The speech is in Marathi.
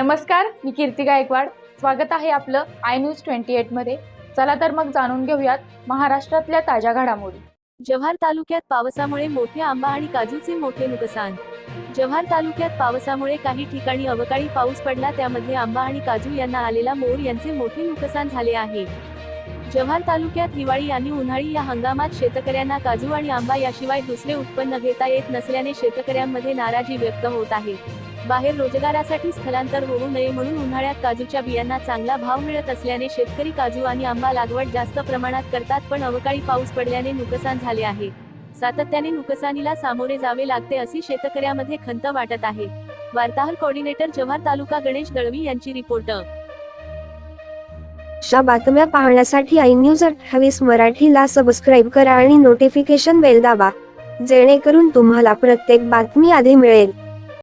नमस्कार मी कीर्ती गायकवाड. स्वागत आहे आपलं आय न्यूज ट्वेंटी एटमध्ये चला तर मग जाणून घेऊयात महाराष्ट्रातल्या ताज्या घडामोडी. जव्हार तालुक्यात पावसामुळे मोठे आंबा आणि काजूचे मोठे नुकसान. जव्हार तालुक्यात पावसामुळे काही ठिकाणी अवकाळी पाऊस पडला त्यामध्ये आंबा आणि काजू यांना आलेला मोर यांचे मोठे नुकसान झाले आहे. जव्हार तालुक्यात हिवाळी आणि उन्हाळी या हंगामात शेतकऱ्यांना काजू आणि आंबा याशिवाय दुसरे उत्पन्न घेता येत नसल्याने शेतकऱ्यांमध्ये नाराजी व्यक्त होत आहे. बाहेर रोजगारासाठी स्थलांतर होऊ नये म्हणून उन्हाळ्यात काजूच्या बियांना चांगला भाव मिळत असल्याने शेतकरी काजू आणि आंबा लागवड जास्त प्रमाणात करतात पण अवकाळी पाऊस पडल्याने नुकसान झाले आहे. सातत्याने नुकसानीला सामोरे जावे लागते अशी शेतकऱ्यामध्ये खंत वाटत आहे. वार्ताहर कोऑर्डिनेटर जव्हार तालुका गणेश दळवी यांची रिपोर्ट. अशा बातम्या पाहण्यासाठी आई न्यूज अठ्ठावीस मराठीला सबस्क्राईब करा आणि नोटिफिकेशन बेल दाबा. जेणेकरून तुम्हाला प्रत्येक बातमी आधी मिळेल.